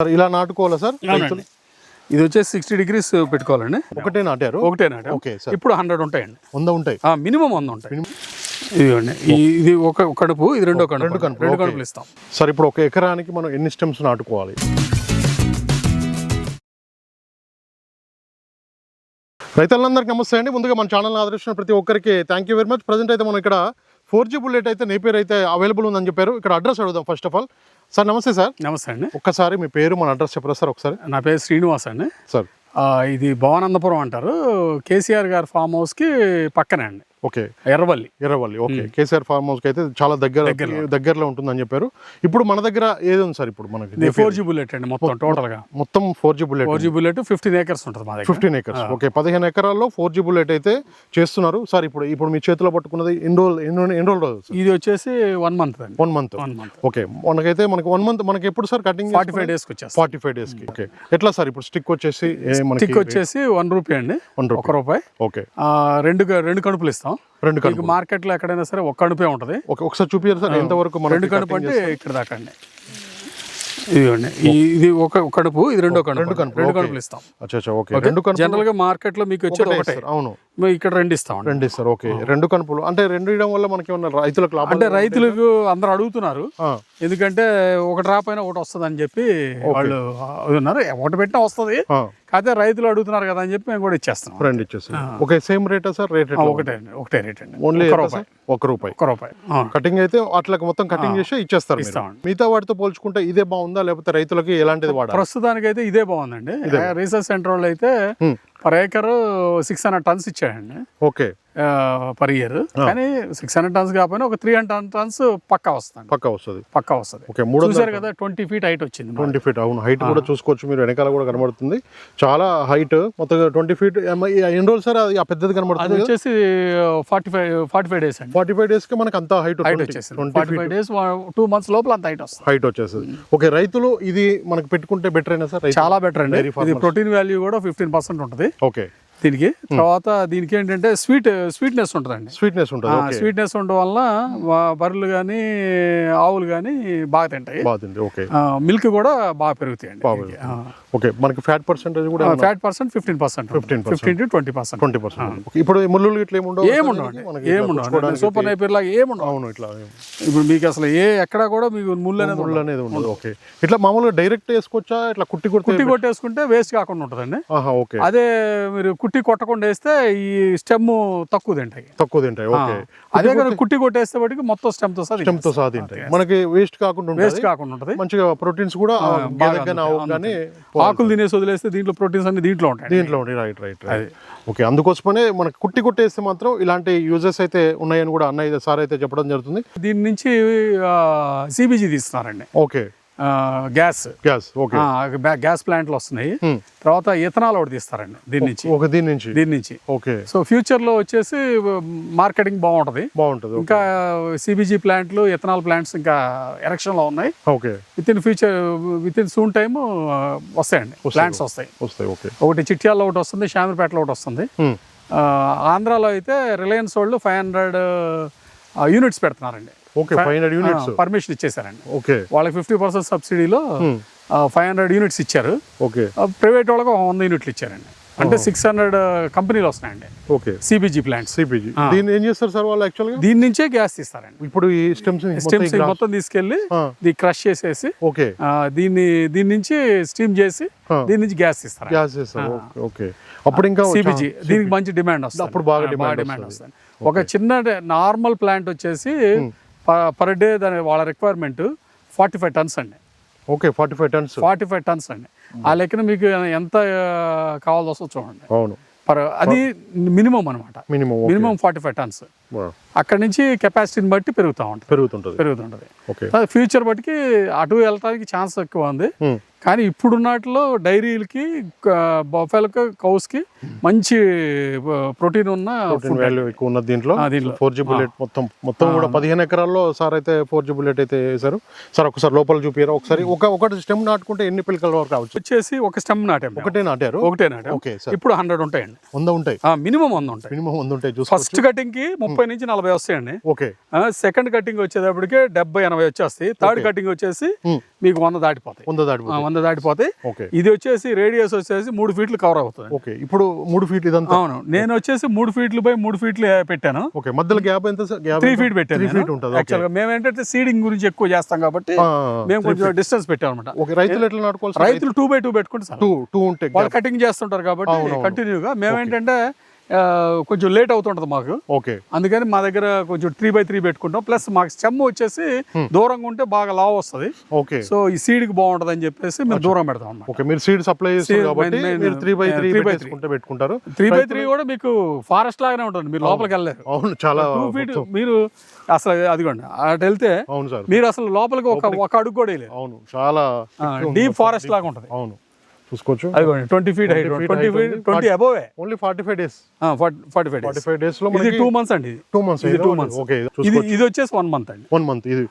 Sir ఇలా నాటుకోవాలా sir? ఇది వచ్చేసి సిక్స్టీ డిగ్రీస్ పెట్టుకోవాలండి. ఒకటే నాటారు? ఒకటే నాట ఓకే సార్. ఇప్పుడు హండ్రెడ్ ఉంటాయండి. వంద ఉంటాయి. మినిమం వంద ఉంటాయి. ఇదిగోండి ఇది ఒక కడుపు ఇది రెండో కడుపు రెండు కడుపులు, రెండు. కడుపులు ఇస్తాం. సార్ ఇప్పుడు ఒక ఎకరానికి మనం ఎన్ని స్టెమ్స్ నాటుకోవాలి? రైతులందరికీ నమస్తే అండి. ముందుగా మన ఛానల్ ఆదరించిన ప్రతి ఒక్కరికి thank you very much present అయితే మనం ఇక్కడ ఫోర్ జీ బుల్లెట్ అయితే నేపేర్ అయితే అవైలబుల్ ఉందని చెప్పారు. ఇక్కడ అడ్రస్ అడుగుదాం ఫస్ట్ ఆఫ్ ఆల్ సార్ నమస్తే సార్. నమస్తే అండి. ఒక్కసారి మీ పేరు మన అడ్రస్ చెప్పరా సార్ ఒకసారి? నా పేరు శ్రీనివాస్ అండి. సార్. ఇది భవానందపురం అంటారు. కేసీఆర్ గారి ఫామ్ హౌస్కి పక్కనే అండి. Okay. Erravalli. Erravalli okay. KCR farm house అయితే చాలా దగ్గర దగ్గరలో. ఉంటుందని చెప్పారు. ఇప్పుడు మన దగ్గర ఏది ఉంది సార్ ఇప్పుడు మనకి? ఫోర్ జీ బుల్లెట్ అండి మొత్తం టోటల్గా మొత్తం four G bullet. Four G bullet fifteen acres ఉంటుంది మా దగ్గర. ఫిఫ్టీన్ ఎకర్స్ ఓకే పదిహేను ఎకరాల్లో ఫోర్ జీ బుల్లెట్ అయితే చేస్తున్నారు. సార్ ఇప్పుడు ఇప్పుడు మీ చేతిలో పట్టుకున్నది ఎన్ని రోజులు ఎన్ని రోజులు- ఎన్ని రోజులు రోజులు ఇది వచ్చేసి one month one month. One month. Okay మనకైతే మనకి వన్ మంత్ మనకి ఎప్పుడు సార్ కటింగ్ ఫార్టీ ఫైవ్ డేస్కి వచ్చేస్తాం ఫార్టీ ఫైవ్ డేస్కి ఓకే. ఎట్లా సార్ ఇప్పుడు స్టిక్ వచ్చేసి ఏ మనకి టిక్ వచ్చేసి వన్ రూపీ అండి. వన్ ఒక రూపాయి. ఓకే. రెండు రెండు కడుపులు ఇస్తాం. రెండు మీకు కడుపు మార్కెట్లో ఎక్కడైనా సరే ఒక కడుపే ఉంటుంది. ఒకసారి చూపించారు సార్ ఎంత వరకు మనకి రెండు కడుపు అంటే ఇక్కడ దాకా అండి. ఇదిగోండి ఇది ఒక కడుపు ఇది రెండో కడుపు రెండు కడుపులు, రెండు ఇస్తాం. రెండు జనరల్గా మార్కెట్లో మీకు వచ్చేది ఒకటే అవును. ఇక్కడ రెండు ఇస్తాం రెండు ఇస్తారు ఓకే రెండు కనుపులు. అంటే రెండు ఇవ్వడం వల్ల మనకి ఏమన్నా రైతులకు లాభం అంటే రైతులకు అందరు అడుగుతున్నారు. ఎందుకంటే ఒక డ్రాప్ అయినా ఒకటి వస్తుంది అని చెప్పి వాళ్ళు ఉన్నారు ఒకటి పెట్టినా వస్తుంది. కాకపోతే రైతులు అడుగుతున్నారు కదా అని చెప్పి మేము కూడా ఇచ్చేస్తున్నాం. రెండు ఇచ్చేసి ఓకే సేమ్ రేటా సార్? రేట్ ఒకటే ఒకటే రేట్ అండి. ఓన్లీ ఒక రూపాయి. ఒక రూపాయి. ఒక రూపాయి. ఆ. కటింగ్ అయితే అట్లా మొత్తం కటింగ్ చేసి ఇచ్చేస్తారు. మిగతా వాటితో పోల్చుకుంటే ఇదే బాగుందా? లేకపోతే రైతులకి ఎలాంటిది వాడాలి? ప్రస్తుతానికైతే ఇదే బాగుందండి. రీసెర్చ్ సెంటర్ వాళ్ళు అయితే. Per acre six hundred tons ఇచ్చాడండి. ఓకే. పర్ ఇయర్ కానీ సిక్స్ హండ్రెడ్ టన్స్ కాకపోయినా ఒక త్రీ హండ్రెడ్ టన్స్ పక్కా వస్తుంది పక్కా వస్తుంది. పక్కా వస్తుంది. ఓకే మూడు చూసారు కదా ట్వంటీ ఫీట్ హైట్ వచ్చింది. ట్వంటీ ఫీట్ అవును. హైట్ కూడా చూసుకోవచ్చు మీరు వెనకాల కూడా కనబడుతుంది. చాలా హైట్ మొత్తం ట్వంటీ ఫీట్ ఎన్ని రోజులు సార్ అది? ఆ పెద్దది కనబడుతుంది వచ్చేసి forty five forty five days అండి. ఫార్టీ ఫైవ్ డేస్కి మనకి అంత హైట్ హైట్ వచ్చేసింది. Twenty forty five days two months లోపల అంత హైట్ వస్తుంది. హైట్ వచ్చేస్తుంది ఓకే రైతులు ఇది మనకి పెట్టుకుంటే బెటర్ అయినా సార్? చాలా బెటర్ అండి. ఇది ప్రోటీన్ వాల్యూ కూడా ఫిఫ్టీన్ పర్సెంట్ ఉంటుంది. ఓకే. దీనికి తర్వాత దీనికి ఏంటంటే స్వీట్ స్వీట్నెస్ ఉంటుందండి. స్వీట్నెస్ ఉంటుంది. స్వీట్నెస్ ఉండడం వల్ల బర్రెలు కానీ ఆవులు కానీ బాగా తింటాయి. మిల్క్ కూడా బాగా పెరుగుతాయండి ఓకే మనకి ఫ్యాట్ పర్సెంటేజ్ కూడా fat percent fifteen percent 15%. Fifteen to twenty percent. Twenty percent ఇప్పుడు ముళ్ళు ఇట్లా ఏముండవు ఏముండవండి. పుచ్చుకోవడానికి సూపర్ నైపర్ లాగా ఏముండవు అవును ఇట్లా ఇప్పుడు మీకు అసలు ఏ ఎక్కడ కూడా మీకు ముళ్ళు అనేది ముళ్ళు అనేది ఉండదు. ఓకే. ఇట్లా మామూలుగా డైరెక్ట్ వేసుకోవచ్చా? ఇట్లా కుట్టి కుట్టి కుట్టి కొట్టేసుకుంటే వేస్ట్ కాకుండా ఉంటుందండి. ఓకే. అదే మీరు కుట్టి కొట్టకుండా వేస్తే ఈ స్టెమ్ తక్కువ తింటాయి. తక్కువ తింటాయి. ఓకే. అదే కానీ కుట్టి కొట్టేస్తే వాటికి మొత్తం స్టెమ్తో సహా తో సహా తింటాయి. మనకి వేస్ట్ కాకుండా వేస్ట్ కాకుండా ఉంటుంది. మంచిగా ప్రోటీన్స్ కూడా ఆవుకి కానీ ఆకులు తినేసి వదిలేస్తే దీంట్లో ప్రోటీన్స్ అన్ని దీంట్లో ఉంటాయి దీంట్లో ఉండి రైట్ రైట్ రైట్ ఓకే అందుకోసమనే మనకి కుట్టి కొట్టేస్తే మాత్రం ఇలాంటి యూజెస్ అయితే ఉన్నాయని కూడా అన్నయ్య సార్ అయితే చెప్పడం జరుగుతుంది. దీని నుంచి CBG తీస్తున్నారండి. Okay. Gas. Gas okay. Gas ప్లాంట్లు వస్తున్నాయి. తర్వాత ఇథనాల్ ఒకటి తీస్తారండి దీని నుంచి. ఒక దీని నుంచి? దీని నుంచి. ఓకే. సో ఫ్యూచర్లో వచ్చేసి మార్కెటింగ్ బాగుంటది. బాగుంటుంది ఇంకా సిబిజీ ప్లాంట్లు ఇథనాల్ ప్లాంట్స్ ఇంకా ఎరక్షన్లో ఉన్నాయి. Okay. Within future within soon time వస్తాయండి. ప్లాంట్స్ వస్తాయి. వస్తాయి ఓకే. ఒకటి చిట్యాల్లో ఒకటి వస్తుంది షామీర్పేటలో ఒకటి వస్తుంది. ఆంధ్రాలో అయితే రిలయన్స్ వాళ్ళు ఫైవ్ హండ్రెడ్ యూనిట్స్ పెడుతున్నారండి. Okay five hundred units permission ఇచ్చేసారండి okay వాళ్ళకి ఫిఫ్టీ పర్సెంట్ సబ్సిడీలో ఫైవ్ హండ్రెడ్ యూనిట్స్ ఇచ్చారు. ఓకే ప్రైవేట్ వాళ్ళకి వంద యూనిట్లు ఇచ్చారండి. అంటే సిక్స్ హండ్రెడ్ కంపెనీలు వస్తున్నాయండి. ఓకే సిబిజీ ప్లాంట్స్ సిపిజి దీన్ని ఏం చేస్తారు సార్ వాళ్ళు యాక్చువల్గా దీని నుంచే గ్యాస్ తీస్తారండి. ఇప్పుడు ఈ స్టెమ్స్ స్టెమ్స్ మొత్తం తీసుకెళ్ళి క్రష్ చేసేసి ఓకే దీన్ని దీని నుంచి స్టీమ్ చేసి. దీని నుంచి గ్యాస్ తీస్తారు గ్యాస్ ఓకే అప్పుడు ఇంకా సిబిజీ దీనికి మంచి డిమాండ్ వస్తుంది. అప్పుడు బాగా డిమాండ్ వస్తుంది. ఒక చిన్న నార్మల్ ప్లాంట్ వచ్చేసి పర్ డే దాని వాళ్ళ రిక్వైర్మెంట్ ఫార్టీ ఫైవ్ టన్స్ అండి. Okay forty five tons forty five tons అండి. ఆ లెక్కన మీకు ఎంత కావాల్సి వస్తుందో చూడండి. అవును. పర్ అది మినిమం అనమాట minimum minimum forty five tons అక్కడ నుంచి కెపాసిటీని బట్టి పెరుగుతూ ఉంటుంది. పెరుగుతుంటుంది. పెరుగుతుంటుంది. ఫ్యూచర్ బట్టికి అటు వెళ్ళటానికి ఛాన్స్ ఎక్కువ ఉంది. Hmm. కానీ ఇప్పుడున్నట్లో డైరీలకి బఫెల్కి కౌస్కి మంచి ప్రోటీన్ ఉన్న వాల్యూ ఎక్కువ ఉన్నది దీంట్లో. ఫోర్ జీ బుల్లెట్ మొత్తం మొత్తం కూడా పదిహేను ఎకరాల్లో సార్ అయితే ఫోర్ జీ బుల్లెట్ అయితే వేశారు. సార్ ఒకసారి లోపల చూపియారా ఒకసారి ఒక ఒకటి స్టెమ్ నాటుకుంటే ఎన్ని పిలకల వరకు రావచ్చు? వచ్చేసి ఒక స్టెమ్ నాటాం. ఒకటే నాటారు? ఒకటే నాటాం. Okay sir. ఇప్పుడు హండ్రెడ్ ఉంటాయండి. వంద ఉంటాయి? మినిమం వంద ఉంటాయి. మినిమం వంద ఉంటాయి ఫస్ట్ కటింగ్కి ముప్పై నుంచి నలభై వస్తాయండి. ఓకే. సెకండ్ కటింగ్ వచ్చేటప్పటికి డెబ్బై ఎనభై వచ్చేస్తాయి. థర్డ్ కటింగ్ వచ్చేసి. మీకు వంద దాటిపోతాయి. వంద దాటిపోతుంది వంద దాటిపోతాయి ఓకే. ఇది వచ్చేసి రేడియస్ వచ్చేసి మూడు ఫీట్లు కవర్ అవుతుంది. ఓకే ఇప్పుడు మూడు ఫీట్ ఇదంతా? అవును. నేను వచ్చేసి మూడు ఫీట్లు బై మూడు ఫీట్లు పెట్టాను. ఓకే మధ్యలో గ్యాప్ ఎంత త్రీ ఫీట్ పెట్టాను ఫీట్ ఉంటుంది యాక్చువల్గా మేము ఏంటంటే సీడింగ్ గురించి ఎక్కువ చేస్తాం కాబట్టి మేము కొంచెం డిస్టెన్స్ పెట్టాం అనమాట ఓకే రైతులు ఎట్లా నాటుకోవాలి రైతులు టూ బై టూ పెట్టుకుంటే సార్ టూ టూ ఉంటే వాళ్ళు కటింగ్ చేస్తుంటారు కాబట్టి కంటిన్యూగా మేమేంటంటే ఆ, కొంచెం లేట్ అవుతుంటది మాకు. ఓకే. అందుకని మా దగ్గర కొంచెం త్రీ బై త్రీ పెట్టుకుంటాం. ప్లస్ మాకు స్టెమ్ వచ్చేసి దూరంగా ఉంటే బాగా లావ్ వస్తుంది. ఓకే. సో ఈ సీడ్కి బాగుంటది అని చెప్పేసి మేము దూరం పెడతాం ఓకే మీరు seed supply three by three by పెట్టేసుకుంటే పెట్టుకుంటారు. త్రీ బై త్రీ కూడా మీకు ఫారెస్ట్ లాగానే ఉంటుంది. మీరు లోపలికి వెళ్ళలేరు. అవును చాలా టూ ఫీట్ మీరు అసలు అదిగోండి అటు వెళ్తే అవును సార్. మీరు అసలు లోపలికి ఒక ఒక అడుగు కూడా అవును చాలా డీప్ ఫారెస్ట్ లాగా ఉంటుంది. అవును. చూసుకోవచ్చు. అదిగోండి twenty feet height twenty feet. Twenty above. Only forty five days. Forty five forty five డేస్లో ఇది మనకి టూ మంత్స్ అండి. టూ మంత్స్ ఇది two months. ఓకే ఇది ఇది వచ్చేసి వన్ మంత్ అండి. వన్ మంత్ ఇది.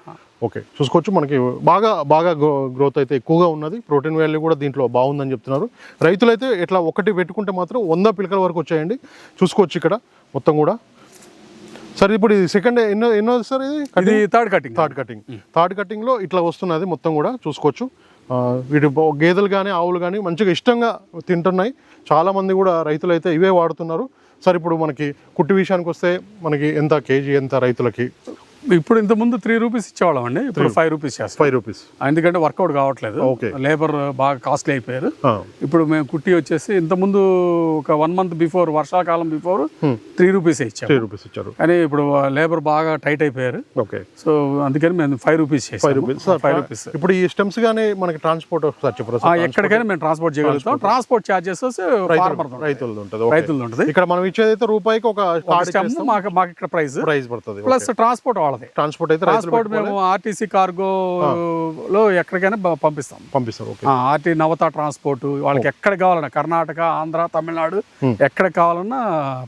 ఓకే చూసుకోవచ్చు మనకి. బాగా బాగా గ్రోత్ అయితే ఎక్కువగా ఉన్నది. ప్రోటీన్ వాల్యూ కూడా దీంట్లో బాగుందని చెప్తున్నారు. రైతులైతే ఇట్లా ఒకటి పెట్టుకుంటే మాత్రం వంద పిలకల వరకు వచ్చాయండి. చూసుకోవచ్చు ఇక్కడ మొత్తం కూడా. సార్ ఇప్పుడు ఇది సెకండ్ ఎన్నో ఎన్నో సార్ ఇది? Third cutting third cutting third కటింగ్లో ఇట్లా వస్తున్నది మొత్తం కూడా చూసుకోవచ్చు. వీటి గేదెలు కానీ ఆవులు కానీ మంచిగా ఇష్టంగా తింటున్నాయి. చాలామంది కూడా రైతులు అయితే ఇవే వాడుతున్నారు. సరే ఇప్పుడు మనకి కుట్టి విషయానికి వస్తే మనకి ఎంత కేజీ ఎంత రైతులకి? ఇప్పుడు ఇంత ముందు త్రీ రూపీస్ ఇచ్చేవాళ్ళం అండి. ఇప్పుడు ఫైవ్ రూపీస్ చేస్తాం ఫైవ్ రూపీస్ ఎందుకంటే వర్కౌట్ కావట్లేదు. ఓకే. లేబర్ బాగా కాస్ట్లీ అయిపోయారు. ఇప్పుడు మేము కుట్టి వచ్చేసి ఇంత ముందు ఒక వన్ మంత్ బిఫోర్ వర్షాకాలం బిఫోర్ త్రీ రూపీస్ ఇచ్చాము. త్రీ రూపీస్ ఇచ్చారు. కానీ ఇప్పుడు లేబర్ బాగా టైట్ అయిపోయారు. ఓకే సో అందుకని మేము ఫైవ్ రూపీస్ ఫైవ్ చేసాము రూపీస్ సార్ ఫైవ్ రూపీస్ ఇప్పుడు ఈ స్టెమ్స్ గానీ మనకి ట్రాన్స్పోర్ట్ ఎక్కడికైనా మేము ట్రాన్స్పోర్ట్ చేయగలుగుతాం. ట్రాన్స్పోర్ట్ ఛార్జెస్ ఫార్మర్ రైతులది ఉంటుంది. ఓకే రైతులది ఉంటుంది. ఇక్కడ మనం ఇచ్చేది అయితే రూపాయికి ఒక మాకు మాకు ఇక్కడ ప్రైస్ ప్రైస్ పడుతుంది. ప్లస్ ట్రాన్స్పోర్ట్ ట్రాన్స్పోర్ట్ అయితే ట్రాన్స్పోర్ట్ మేము ఆర్టీసీ కార్గో లో ఎక్కడికైనా పంపిస్తాం. పంపిస్తారు ఓకే. ఆర్టీ నవత ట్రాన్స్పోర్ట్ వాళ్ళకి ఎక్కడ కావాలన్నా కర్ణాటక ఆంధ్ర తమిళనాడు ఎక్కడ కావాలన్నా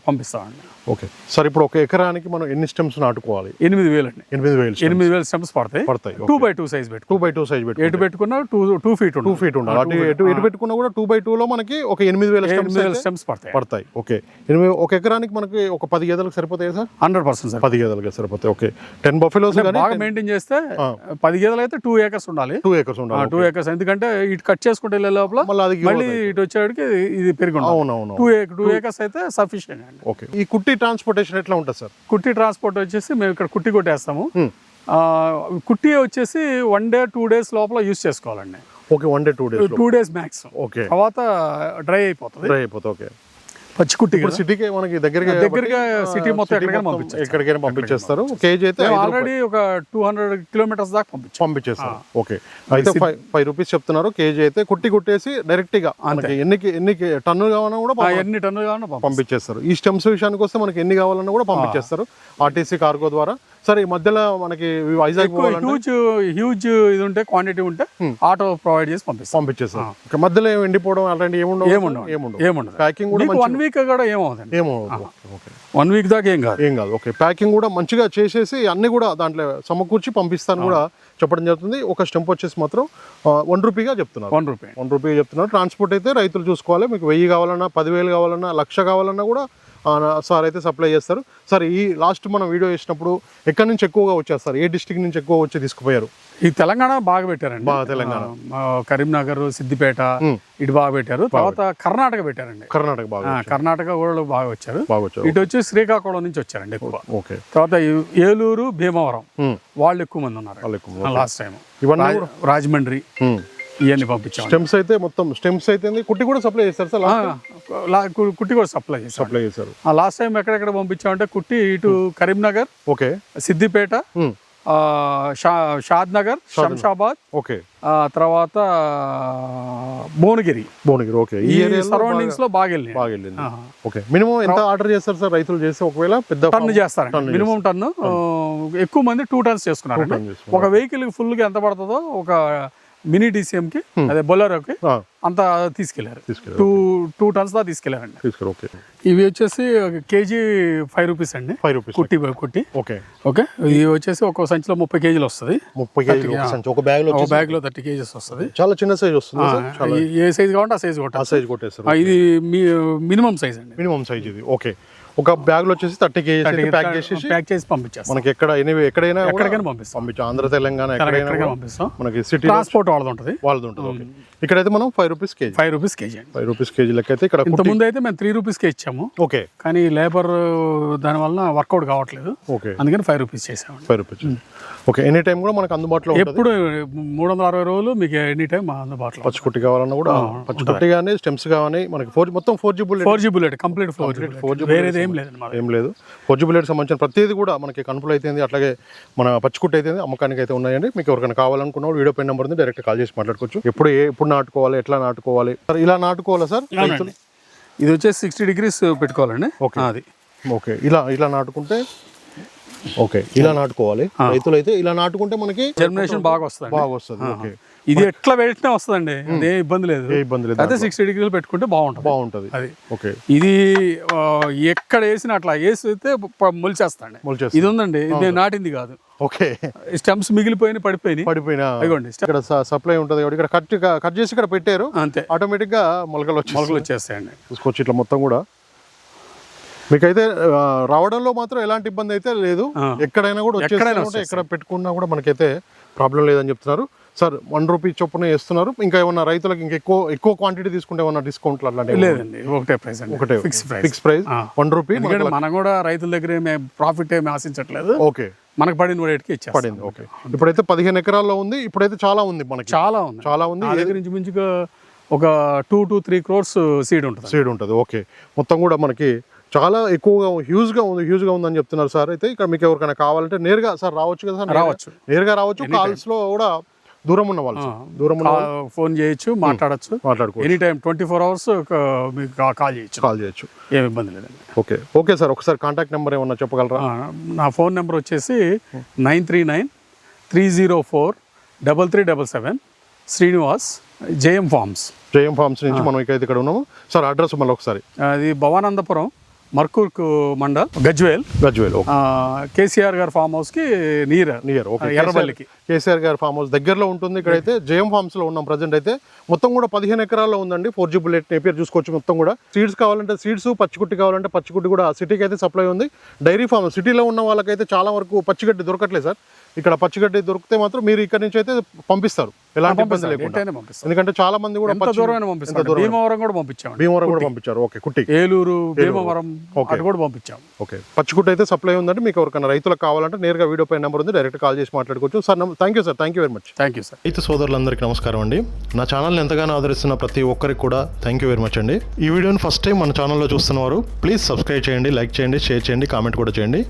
పంపిస్తామండి. ఓకే. సార్ ఇప్పుడు ఒక ఎకరానికి మనం ఎన్ని స్టెమ్స్ నాటుకోవాలి? ఎనిమిది వేలు అండి ఎనిమిది వేలు ఎనిమిది వేలు స్టెమ్స్ పడతాయి. పడతాయి టూ బై టూ సైజ్ పెట్టు టూ బై టూ సైజ్ పెట్టు ఎటు పెట్టుకున్నా two two feet two feet ఉండాలి. అటు ఎటు ఎటు పెట్టుకున్నా కూడా టూ బై టూ లో మనకి ఒక ఎనిమిది వేల ఎనిమిది వేల స్టెమ్స్ పడతాయి. పడతాయి. ఓకే. ఎనిమిది ఒక ఎకరానికి మనకి ఒక పది గేదెలకు సరిపోతాయి సార్? హండ్రెడ్ పర్సెంట్ సార్ పది గేదెలకు సరిపోతాయి. ఓకే. టెన్ బఫెలోస్ బాగా మెయింటైన్ చేస్తే పది గేదెలు అయితే టూ ఏకర్స్ ఉండాలి. టూ ఏకర్స్ ఉండాలి టూ ఏకర్స్ ఎందుకంటే ఇటు కట్ చేసుకుంటే వెళ్ళే లోపల మళ్ళీ ఇటు వచ్చేవాడికి ఇది పెరిగి అవునవును టూ టూ ఏకర్స్ అయితే సఫిషియెంట్ అండి. ఓకే ఈ కుట్టి ట్రాన్స్పోర్టేషన్ ఎట్లా ఉంటుంది సార్? కుట్టి ట్రాన్స్పోర్ట్ వచ్చేసి మేము ఇక్కడ కుట్టి కొట్టేస్తాము. Hmm. కుట్టి వచ్చేసి వన్ డే టూ డేస్ లోపల యూస్ చేసుకోవాలండి. Okay one day two days two days max okay తర్వాత డ్రై అయిపోతుంది. డ్రై అయిపోతుంది ఓకే పచ్చి కుట్టి ఇప్పుడు సిటీకి మనకి దగ్గరగా దగ్గరగా సిటీ మొత్తం ఎక్కడికైనా పంపించేస్తారు. కేజీ అయితే ఆల్రెడీ ఒక టూ హండ్రెడ్ కిలోమీటర్స్ దాకా పంపించాం. పంపించేస్తారు. ఓకే. అయితే ఫైవ్ ఫైవ్ రూపీస్ చెప్తున్నారు. కేజీ అయితే కుట్టి కుట్టేసి డైరెక్ట్గా మనకి ఎన్ని ఎన్ని టన్ను కావాలన్నా కూడా ఎన్ని టన్నులు కావాలన్నా పంపించేస్తారు. ఈ స్టెమ్స్ విషయానికి వస్తే మనకి ఎన్ని కావాలన్నా కూడా పంపించేస్తారు. ఆర్టీసీ కార్గో ద్వారా సరే ఈ మధ్యలో మనకి వైజాగ్ హ్యూజ్ హ్యూజ్ ఇది ఉంటే క్వాంటిటీ ఉంటే ఆటో ప్రొవైడ్ చేసి పంపిస్తాం. పంపించేస్తారు. ఇక మధ్యలో ఏమి ఎండిపోవడం అలాంటి ఏముండవు. ఏముండవు. ఏముండవు ఏముండదు. ప్యాకింగ్ కూడా వన్ వీక్ కూడా ఏమవుతుంది ఏమో ఓకే వన్ వీక్ దాకా ఏం కాదు. ఏం కాదు. ఓకే ప్యాకింగ్ కూడా మంచిగా చేసేసి అన్ని కూడా దాంట్లో సమకూర్చి పంపిస్తాను కూడా చెప్పడం జరుగుతుంది. ఒక స్టెంప్ వచ్చేసి మాత్రం వన్ రూపీగా చెప్తున్నారు. వన్ రూపీ వన్ రూపీ చెప్తున్నారు. ట్రాన్స్పోర్ట్ అయితే రైతులు చూసుకోవాలి. మీకు వెయ్యి కావాలన్నా పదివేలు కావాలన్నా లక్ష కావాలన్నా కూడా సార్ అయితే సప్లై చేస్తారు. సార్ ఈ లాస్ట్ మనం వీడియో చేసినప్పుడు ఎక్కడి నుంచి ఎక్కువగా వచ్చేస్తారు ఏ డిస్టిక్ నుంచి ఎక్కువ వచ్చి తీసుకుపోయారు? ఈ తెలంగాణ బాగా పెట్టారండి. బాగా తెలంగాణ. కరీంనగర్ సిద్దిపేట ఇటు బాగా పెట్టారు. తర్వాత కర్ణాటక పెట్టారండి. కర్ణాటక బాగా కర్ణాటక కూడా బాగా వచ్చారు. వచ్చారు. ఇటు వచ్చి శ్రీకాకుళం నుంచి వచ్చారండి ఎక్కువ. ఓకే. తర్వాత ఏలూరు భీమవరం. వాళ్ళు ఎక్కువ మంది ఉన్నారు. వాళ్ళు ఎక్కువ లాస్ట్ టైం రాజమండ్రి. ఇవన్నీ పంపించాం స్టెమ్స్ అయితే మొత్తం స్టెమ్స్ అయితే కుట్టి కూడా సప్లై చేస్తారు సార్ కుట్టి కూడా సప్లై చేసాం సప్లై చేశారు లాస్ట్ టైం ఎక్కడెక్కడ పంపించామంటే కుట్టి ఇటు కరీంనగర్ ఓకే. సిద్దిపేట షా- షాద్ నగర్ శంషాబాద్ ఓకే. ఆ, తర్వాత భువనగిరి. భువనగిరి ఓకే. ఈ సరౌండింగ్స్లో బాగా వెళ్ళింది. ఓకే. మినిమం ఎంత ఆర్డర్ చేస్తారు సార్ రైతులు చేస్తే ఒకవేళ పెద్ద టన్ను చేస్తారండి. మినిమం టన్ను ఆ, ఎక్కువ మంది టూ టన్స్ చేసుకున్నారు. ఒక వెహికల్ ఫుల్గా ఎంత పడుతుందో ఒక మినీ DCM కి అదే బొలెరోకి అంత తీసుకెళ్ళారు. టూ టూ టన్స్ దా తీసుకెళ్ళారండి. ఇవి వచ్చేసి కేజీ ఫైవ్ రూపీస్ అండి. ఫైవ్ రూపీస్ కుట్టి కుట్టి. ఓకే ఓకే ఇది వచ్చేసి ఒక సంచిలో ముప్పై కేజీలు వస్తుంది. ముప్పై కేజీలు ఒక సంచి ఒక బ్యాగ్లో ఒక బ్యాగ్లో థర్టీ కేజీస్ వస్తుంది. చాలా చిన్న సైజ్ వస్తుంది ఏ సైజ్ కావాలంటే ఆ సైజ్ ఆ కొట్టాలి సైజ్ కొట్టేస్తారు ఇది మినిమం సైజ్ అండి. మినిమం సైజ్ ఇది ఓకే ఒక బ్యాగ్లో వచ్చేసి థర్టీ కేజీస్ ప్యాక్ చేసేసి ప్యాక్ చేసి పంపించేస్తాం. మనకి ఎక్కడ ఎనివే ఎక్కడైనా కూడా ఎక్కడికైనా పంపిస్తాం. పంపించాం. ఆంధ్ర తెలంగాణ ఎక్కడైనా పంపిస్తాం. మనకి సిటీ ట్రాన్స్పోర్ట్ వాళ్ళది ఉంటుంది. వాళ్ళది ఉంటుంది ఇక్కడైతే మనం five rupees KG. Five rupees KG five rupees KG లెక్క అయితే ఇక్కడ ఇంత ముందు అయితే మేము త్రీ రూపీస్కే ఇచ్చాము. ఓకే. కానీ లేబర్ దాని వలన వర్కౌట్ కావట్లేదు. ఓకే. అందుకని ఫైవ్ రూపీస్ చేసామండి. Five rupees okay any time కూడా మనకు అందుబాటులో ఎప్పుడు మూడు వందల అరవై రోజులు మీకు ఎనీ టైం అందుబాటులో పచ్చికుట్టి కావాలన్నా కూడా పచ్చికుట్టి కానీ స్టెమ్స్ కానీ మనకి ఫోర్ మొత్తం four G bullet four G bullet complete four G four G వేరేది ఏం లేదు ఫోర్ జీ బుల్లెట్ సంబంధించిన ప్రతిదీ కూడా మనకి కనుపులు అయితే అట్లాగే మన పచ్చికుట్టి అయితే అమ్మకానికి అయితే ఉన్నాయండి. మీకు ఎవరికైనా కావాలనుకున్న వీడియో పైన నెంబర్ ఉంది డైరెక్ట్ కాల్ చేసి మాట్లాడుకోవచ్చు. ఎప్పుడు ఏ ఎప్పుడు నాటుకోవాలి ఎట్లా నాటుకోవాలి? సార్ ఇలా నాటుకోవాలా సార్? ఇది వచ్చేసి సిక్స్టీ డిగ్రీస్ పెట్టుకోవాలండి. ఓకే. అది. ఓకే. ఇలా ఇలా నాటుకుంటే ఓకే. ఇలా నాటుకోవాలి. రైతులు అయితే ఇలా నాటుకుంటే మనకి జర్మినేషన్ బాగా వస్తుంది బాగా వస్తుంది. ఓకే. ఇది ఎట్లా పెట్టినా వస్తుందండి? అదే ఇబ్బంది లేదు. ఏ ఇబ్బంది లేదు అదే సిక్స్టీ డిగ్రీలు పెట్టుకుంటే బాగుంటుంది. బాగుంటుంది. అది. ఓకే. ఇది ఎక్కడ వేసినా అట్లా వేసితే మొలిచేస్తాండి. ఇది ఉందండి ఇది నాటింది కాదు. ఓకే. స్టెమ్స్ మిగిలిపోయినాయి పడిపోయినాయి. పడిపోయినా. ఇదిగోండి ఇక్కడ సప్లై ఉంటుంది కాబట్టి ఇక్కడ కట్ కట్ చేసి ఇక్కడ పెట్టారు. అంతే. ఆటోమేటిక్గా మొలకలు వచ్చి మొలకలు వచ్చేస్తాయండి. చూసుకోవచ్చు ఇట్లా మొత్తం కూడా. మీకైతే రావడంలో మాత్రం ఎలాంటి ఇబ్బంది అయితే లేదు. ఎక్కడైనా కూడా ఎక్కడైనా ఎక్కడ పెట్టుకున్నా కూడా మనకైతే ప్రాబ్లం లేదని చెప్తున్నారు. సార్ వన్ రూపీ చొప్పున వేస్తున్నారు. ఇంకా ఏమన్నా రైతులకు ఇంకా ఎక్కువ ఎక్కువ క్వాంటిటీ తీసుకుంటే ఏమన్నా డిస్కౌంట్లు అట్లాంటివి లేదండి ఒకటే ప్రైస్ అండి. ఒకటే fix price fix price. One rupee మనం కూడా రైతుల దగ్గర ఏమి ప్రాఫిట్ ఏమి ఆశించట్లేదు. ఓకే. మనకు పడిన రేట్కి ఇచ్చేస్తాం. పడింది ఓకే. ఇప్పుడైతే పదిహేను ఎకరాల్లో ఉంది ఇప్పుడైతే చాలా ఉంది మనకి. చాలా ఉంది. చాలా ఉంది. దగ్గర నుంచి మించుగా ఒక two to three crores seed ఉంటుంది సీడ్ ఉంటుంది ఓకే. మొత్తం కూడా మనకి చాలా ఎక్కువగా హ్యూజ్గా ఉంది హ్యూజ్గా ఉందని చెప్తున్నారు సార్. అయితే ఇక్కడ మీకు ఎవరికైనా కావాలంటే నేరుగా సార్ రావచ్చు కదా సార్? రావచ్చు. నేరుగా రావచ్చు కాల్స్లో కూడా దూరం ఉన్న వాళ్ళు. దూరం ఉన్న ఫోన్ చేయొచ్చు మాట్లాడచ్చు. మాట్లాడుకో any time twenty four hours మీకు కాల్ చేయొచ్చు. కాల్ చేయొచ్చు. ఏమి ఇబ్బంది లేదండి. ఓకే. ఓకే సార్ ఒకసారి కాంటాక్ట్ నెంబర్ ఏమన్నా చెప్పగలరా? నా ఫోన్ నెంబర్ వచ్చేసి nine three nine three zero four double three double seven Srinivas JM farms. JM farms నుంచి మనం ఇక్కడ ఉన్నాము. సార్ అడ్రస్ మళ్ళీ ఒకసారి. అది భవానందపురం మర్కూర్కు మండల్. గజ్వేల్. గజ్వేల్ కేసీఆర్ గారి ఫామ్ హౌస్కి నీర్ నియర్ ఓకే. ఎర్రబల్లికి. కేసీఆర్ గారి ఫామ్ హౌస్ దగ్గరలో ఉంటుంది. ఇక్కడైతే జేఎం ఫార్మ్స్లో ఉన్నాం ప్రజెంట్ అయితే. మొత్తం కూడా పదిహేను ఎకరాల్లో ఉందండి. ఫోర్ జీ బుల్లెట్ నేపియర్ చూసుకోవచ్చు మొత్తం కూడా. సీడ్స్ కావాలంటే సీడ్స్ పచ్చిగుట్టి కావాలంటే పచ్చిగుట్టి కూడా సిటీకి అయితే సప్లై ఉంది. డైరీ ఫామ్ సిటీలో ఉన్న వాళ్ళకైతే చాలా వరకు పచ్చిగడ్డి దొరకట్లేదు సార్. ఇక్కడ పచ్చిగడ్డి దొరికితే మాత్రం మీరు ఇక్కడ నుంచి అయితే పంపిస్తారు. ఎలాంటి ఇబ్బంది లేకుండా. ఎందుకంటే చాలా మంది కూడా దూరమైనా భీమవరం కూడా భీమవరం కూడా పంపించారు. ఓకే కుట్టి. ఏలూరు భీమవరం అటు కూడా పంపించాం. ఓకే. పచ్చిగుడ్డ అయితే సప్లై ఉందండి. మీకు ఎవరికైనా రైతులకు కావాలంటే నేరుగా వీడియో పై నెంబర్ ఉంది. డైరెక్ట్ కాల్ చేసి మాట్లాడుకోవచ్చు. Sir thank you sir. Thank you very much. Thank you sir. రైతు సోదరులందరికీ నమస్కారం అండి. నా ఛానల్ని ఎంతగానో ఆదరిస్తున్న ప్రతి ఒక్కరికి కూడా థ్యాంక్ యూ వెరీ మచ్ అండి. ఈ వీడియోని ఫస్ట్ టైం మన ఛానల్లో చూస్తున్నవారు ప్లీజ్ సబ్స్క్రైబ్ చేయండి లైక్ చేయండి షేర్ చేయండి కామెంట్ కూడా చేయండి.